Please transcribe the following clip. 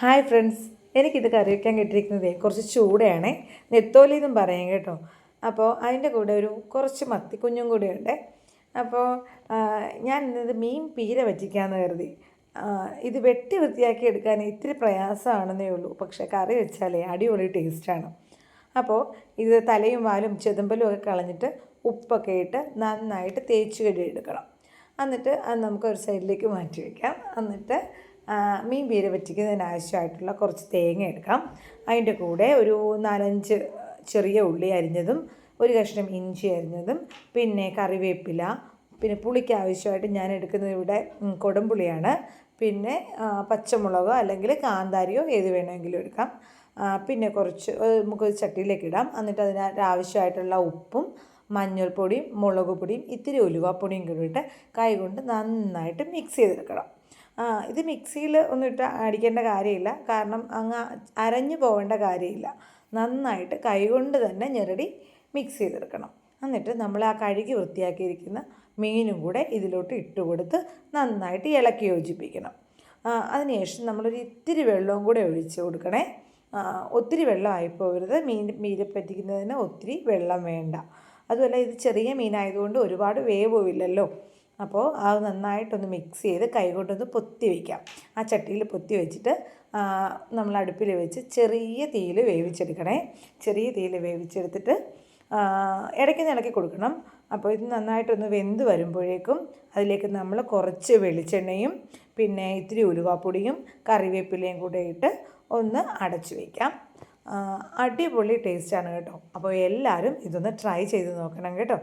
Hi friends എനിക്കിത് കറി വയ്ക്കാൻ കിട്ടിയിരിക്കുന്നതേ കുറച്ച് ചൂടയാണേ നെത്തോലി എന്നും പറയും കേട്ടോ. അപ്പോൾ അതിന്റെ കൂടെ ഒരു കുറച്ച് മത്തിക്കുഞ്ഞും കൂടെ ഉണ്ട്. അപ്പോൾ ഞാൻ ഇന്നത് മീൻ പീര വറ്റിക്കാമെന്ന് കരുതി. ഇത് വെട്ടി വൃത്തിയാക്കി എടുക്കാൻ ഇത്തിരി പ്രയാസമാണെന്നേ ഉള്ളൂ. പക്ഷേ കറി വെച്ചാലേ അടിപൊളി ടേസ്റ്റാണ്. അപ്പോൾ ഇത് തലയും വാലും ചെതുമ്പലും ഒക്കെ കളഞ്ഞിട്ട് ഉപ്പൊക്കെ ഇട്ട് നന്നായിട്ട് തേച്ച് കഴുകിയെടുക്കണം എന്നിട്ട് അത് നമുക്ക് ഒരു സൈഡിലേക്ക് മാറ്റി വയ്ക്കാം എന്നിട്ട് മീൻ പീര പറ്റിക്കുന്നതിന് ആവശ്യമായിട്ടുള്ള കുറച്ച് തേങ്ങ എടുക്കാം. അതിന്റെ കൂടെ ഒരു നാലഞ്ച് ചെറിയ ഉള്ളി അരിഞ്ഞതും ഒരു കഷ്ണം ഇഞ്ചി അരിഞ്ഞതും പിന്നെ കറിവേപ്പില പിന്നെ പുളിക്ക് ആവശ്യമായിട്ട് ഞാൻ എടുക്കുന്നത് ഇവിടെ കൊടുമ്പുളിയാണ്. പിന്നെ പച്ചമുളകോ അല്ലെങ്കിൽ കാന്താരിയോ ഏത് വേണമെങ്കിലും എടുക്കാം. പിന്നെ കുറച്ച് നമുക്ക് ചട്ടിയിലേക്ക് ഇടാം. എന്നിട്ട് അതിന് ആവശ്യമായിട്ടുള്ള ഉപ്പും മഞ്ഞൾപ്പൊടിയും മുളക് പൊടിയും ഇത്തിരി ഉലുവാപ്പൊടിയും കൂടിയിട്ട് കൈകൊണ്ട് നന്നായിട്ട് മിക്സ് ചെയ്തെടുക്കണം. ഇത് മിക്സിയിൽ ഒന്നും ഇട്ട് അടിക്കേണ്ട കാര്യമില്ല. കാരണം അങ്ങ് അരഞ്ഞു പോകേണ്ട കാര്യമില്ല. നന്നായിട്ട് കൈകൊണ്ട് തന്നെ ഞെരടി മിക്സ് ചെയ്തെടുക്കണം. എന്നിട്ട് നമ്മൾ ആ കഴുകി വൃത്തിയാക്കിയിരിക്കുന്ന മീനും കൂടെ ഇതിലോട്ട് ഇട്ട് കൊടുത്ത് നന്നായിട്ട് ഇളക്കി യോജിപ്പിക്കണം. ആ, അതിനുശേഷം നമ്മളൊരു ഇത്തിരി വെള്ളവും കൂടെ ഒഴിച്ച് കൊടുക്കണേ. ഒത്തിരി വെള്ളം ആയിപ്പോകരുത്. മീൻ മീനെ പറ്റിക്കുന്നതിന് ഒത്തിരി വെള്ളം വേണ്ട. അതുമല്ല ഇത് ചെറിയ മീനായതുകൊണ്ട് ഒരുപാട് വേവുമില്ലല്ലോ. അപ്പോൾ അത് നന്നായിട്ടൊന്ന് മിക്സ് ചെയ്ത് കൈകൊണ്ടൊന്ന് പൊത്തി വയ്ക്കാം ആ ചട്ടിയിൽ പൊത്തി വെച്ചിട്ട് നമ്മൾ അടുപ്പിൽ വെച്ച് ചെറിയ തീയിൽ വേവിച്ചെടുക്കണേ. ചെറിയ തീയിൽ വേവിച്ചെടുത്തിട്ട് ഇടയ്ക്ക് ഇളക്കി കൊടുക്കണം. അപ്പോൾ ഇത് നന്നായിട്ടൊന്ന് വെന്ത് വരുമ്പോഴേക്കും അതിലേക്ക് നമ്മൾ കുറച്ച് വെളിച്ചെണ്ണയും പിന്നെ ഇത്തിരി ഉലുവാപ്പൊടിയും കറിവേപ്പിലയും കൂടെ ഇട്ട് ഒന്ന് അടച്ചു വയ്ക്കാം അടിപൊളി ടേസ്റ്റാണ് കേട്ടോ. അപ്പോൾ എല്ലാവരും ഇതൊന്ന് ട്രൈ ചെയ്ത് നോക്കണം കേട്ടോ.